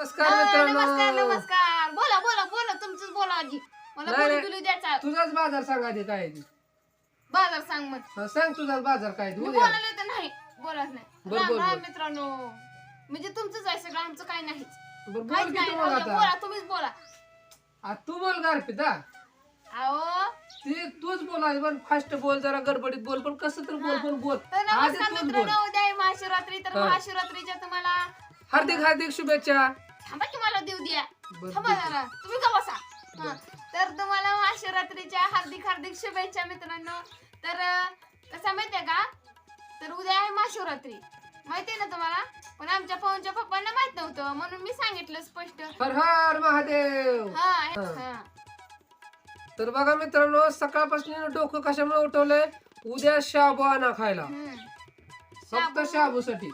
नमस्कार नमस्कार मित्रांनो. नमस्कार बोला बोला बोला. तुमचंच बोला आजी मला नाही, बोलू नाही. बिलू द्यायचा. तुझाच बाजार सांग आधी काय आहे ते. बाजार सांग मग. हा, सांग तुझाच बाजार काय आहे ते, मी उद्या. बोलायला तर नाही. बोलत नाही. बोल, राम बोल, राम बोल. मित्रांनो. म्हणजे तुमचंच आहे सगळं आमचं काय नाहीच बरं, बोल काहीच की नाही. तू राहू मग द्या, आता. बोला तुम्हीच बोला. आ, तू बोल का अर्पिता अहो ते तूच बोल पण फास्ट बोल जरा गडबडीत बोल पण कसं तर बोल पण बोल. तर आधी नमस्कार तूच बोल. मित्रांनो उद्या आहे महाशिवरात्री तर हा. महाशिवरात्रीच्या तुम्हाला हार्दिक हार्दिक शुभेच्छा. थांबा की मला देऊ द्या. बरं, थांबा. जरा. तुम्ही का बसा? हा. तर तुम्हाला महाशिवरात्रीच्या हार्दिक हार्दिक शुभेच्छा मित्रांनो. तर अं, कसं माहितीये का? तर उद्या आहे महाशिवरात्री माहितीये ना तुम्हाला? पण आमच्या पवनच्या पप्पांना माहीत नव्हतं. म्हणून मी सांगितलं स्पष्ट. हर हर महादेव! हा हा. हा. तर बघा मित्रांनो सकाळपासून डोकं कशामुळे उठवलंय? उद्या शाबू आणा खायला. हम्म. फक्त शाबूसाठी.